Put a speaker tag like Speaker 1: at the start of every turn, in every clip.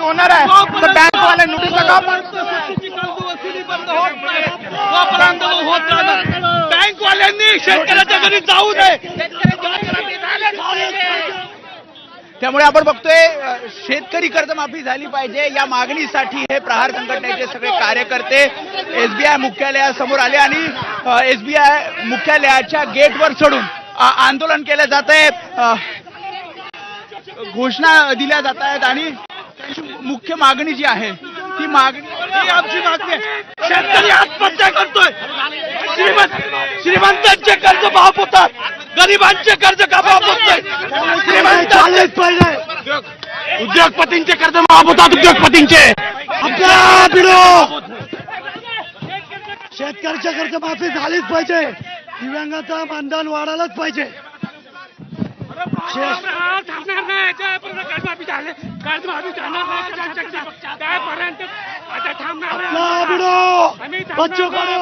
Speaker 1: होणार आहे. तर बँकवाले नोटीस का
Speaker 2: बँकवाल्यांनी शेतकऱ्याच्या घरी जाऊ नये
Speaker 1: त्यामुळे आपण बघतोय शेतकरी कर्जमाफी झाली पाहिजे. या मागणीसाठी हे प्रहार संघटनेचे सगळे कार्यकर्ते एसबीआय मुख्यालयासमोर आले आणि एसबीआय मुख्यालयाच्या गेटवर चढून आंदोलन केलं जात आहे घोषणा दिल्या जात आहेत आणि मुख्य मागणी जी आहे ती मागणी
Speaker 2: ही आमची मागणी आहे. शेतकरी आत्महत्या करतोय. श्रीमंत श्रीमंतांचे कर्ज माफ होतात. गरिबांचे कर्ज का माफ होत नाही? श्रीमंत
Speaker 3: पाहिजे उद्योगपतींचे कर्ज माफ होतात उद्योगपतींचे. आपला बिडो शेतकऱ्याच्या कर्ज माफी झालीच पाहिजे. दिव्यांगाचा मानधन वाढायलाच पाहिजे.
Speaker 4: जाणार नाही त्यापर्यंत आता थांबणार
Speaker 3: बच्चो करो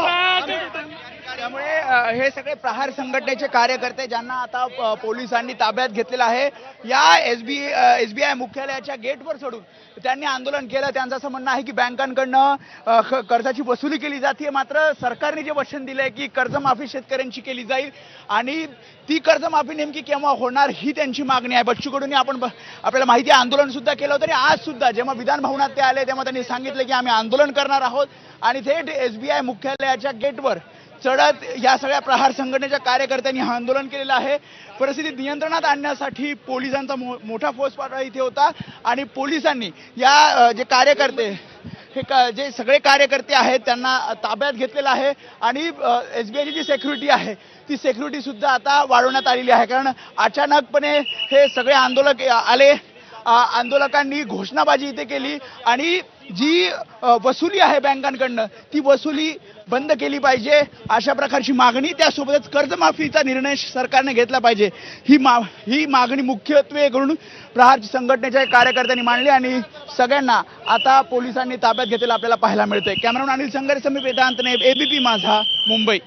Speaker 1: त्यामुळे अ, हे सगळे प्रहार संघटनेचे कार्यकर्ते ज्यांना आता पोलिसांनी ताब्यात घेतलेलं आहे या S B S B I मुख्यालयाच्या गेटवर चढून त्यांनी आंदोलन केलं. त्यांचं असं म्हणणं आहे की बँकांकडनं ख- कर्जाची वसुली केली जाते. मात्र सरकारने जे वचन दिलं आहे की कर्जमाफी शेतकऱ्यांची केली जाईल आणि ती कर्जमाफी नेमकी केव्हा होणार ही त्यांची मागणी आहे. बच्चू आपण आपल्याला माहिती आहे आंदोलन सुद्धा केलं होतं आणि आज सुद्धा जेव्हा विधान भवनात ते आले तेव्हा त्यांनी सांगितलं की आम्ही आंदोलन करणार आहोत. आणि थेट एस बी आय मुख्यालयाच्या गेटवर चढत या सगळ्या प्रहार संघटनेच्या कार्यकर्त्यांनी हा आंदोलन केलेलं आहे. परिस्थिती नियंत्रणात आणण्यासाठी पोलिसांचा मो मोठा फौज पाठवा इथे होता. आणि पोलिसांनी या जे कार्यकर्ते हे का जे सगळे कार्यकर्ते आहेत त्यांना ताब्यात घेतलेलं आहे. आणि एस बी आयची जी सेक्युरिटी आहे ती सेक्युरिटी सुद्धा आता वाढवण्यात आलेली आहे. कारण अचानकपणे हे सगळे आंदोलक आले. आंदोलकांनी घोषणाबाजी इथे केली. आणि जी वसुली आहे बँकांकडनं ती वसुली बंद केली पाहिजे. अशा प्रकारची मागणी त्यासोबतच कर्जमाफीचा निर्णय सरकारने घेतला पाहिजे. ही मा ही मागणी मुख्यत्वे करून प्रहार संघटनेच्या कार्यकर्त्यांनी मांडली आणि सगळ्यांना आता पोलिसांनी ताब्यात घेतलेलं आपल्याला पाहायला मिळतंय. कॅमेरामॅन अनिल संघर्ष समीप वेदांतने एबीपी माझा मुंबई.